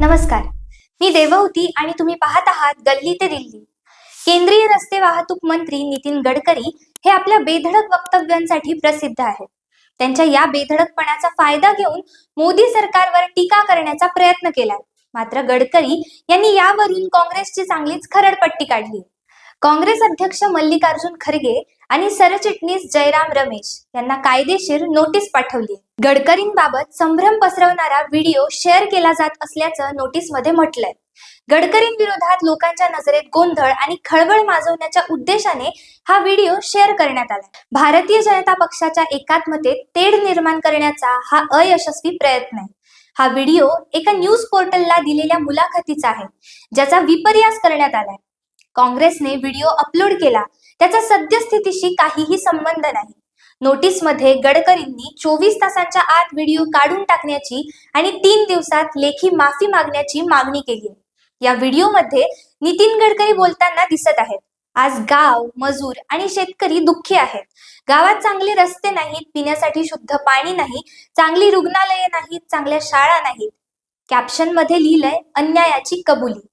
नमस्कार. मी देवहूती आणि तुम्ही पाहत आहात गल्ली ते दिल्ली. केंद्रीय रस्ते वाहतूक मंत्री नितीन गडकरी हे आपल्या बेधडक वक्तव्यांसाठी प्रसिद्ध आहेत. त्यांच्या या बेधडकपणाचा फायदा घेऊन मोदी सरकारवर टीका करण्याचा प्रयत्न केलाय. मात्र गडकरी यांनी यावरून काँग्रेसची चांगलीच खरडपट्टी काढली काँग्रेस अध्यक्ष मल्लिकार्जुन खरगे आणि सरचिटणीस जयराम रमेश यांना कायदेशीर नोटीस पाठवली. गडकरींबाबत संभ्रम पसरवणारा व्हिडिओ शेअर केला जात असल्याचं नोटीसमध्ये म्हटलंय. गडकरींविरोधात लोकांच्या नजरेत गोंधळ आणि खळबळ माजवण्याच्या उद्देशाने हा व्हिडिओ शेअर करण्यात आला. भारतीय जनता पक्षाच्या एकात्मतेत तेढ निर्माण करण्याचा हा अयशस्वी प्रयत्न आहे. हा व्हिडिओ एका न्यूज पोर्टलला दिलेल्या मुलाखतीचा आहे ज्याचा विपर्यास करण्यात आलाय. काँग्रेसने व्हिडिओ अपलोड केला. त्याचा सद्यस्थितीशी काहीही संबंध नाही. नोटीसमध्ये गडकरींनी चोवीस तासांच्या आत व्हिडिओ काढून टाकण्याची आणि तीन दिवसात लेखी माफी मागण्याची मागणी केली आहे. या व्हिडिओमध्ये नितीन गडकरी बोलताना दिसत आहेत. आज गाव मजूर आणि शेतकरी दुःखी आहेत. गावात चांगले रस्ते नाहीत पिण्यासाठी शुद्ध पाणी नाही चांगली रुग्णालये नाहीत चांगल्या शाळा नाहीत. कॅप्शनमध्ये लिहिलंय अन्यायाची कबुली.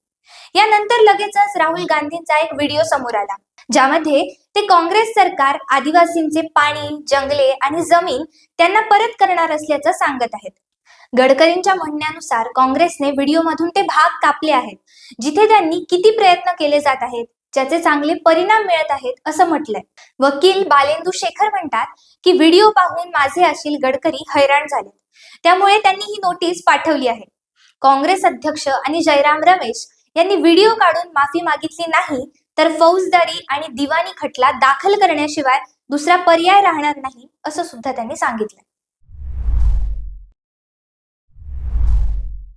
यानंतर लगेचच राहुल गांधींचा एक व्हिडिओ समोर आला ज्यामध्ये ते काँग्रेस सरकार आदिवासींचे पाणी जंगले आणि जमीन त्यांना परत करणार असल्याचं सांगत आहेत. गडकरींच्या म्हणण्यानुसार काँग्रेसने व्हिडिओमधून ते भाग कापले आहेत जिथे त्यांनी किती प्रयत्न केले जात आहेत ज्याचे चांगले परिणाम मिळत आहेत असं म्हटलंय. वकील बालेंदू शेखर म्हणतात की व्हिडिओ पाहून माझे अशील गडकरी हैराण झाले. त्यामुळे त्यांनी ही नोटीस पाठवली आहे. काँग्रेस अध्यक्ष आणि जयराम रमेश यांनी व्हिडिओ काढून माफी मागितली नाही तर फौजदारी आणि दिवाणी खटला दाखल करण्याशिवाय दुसरा पर्याय राहणार नाही असं सुद्धा त्यांनी सांगितलं.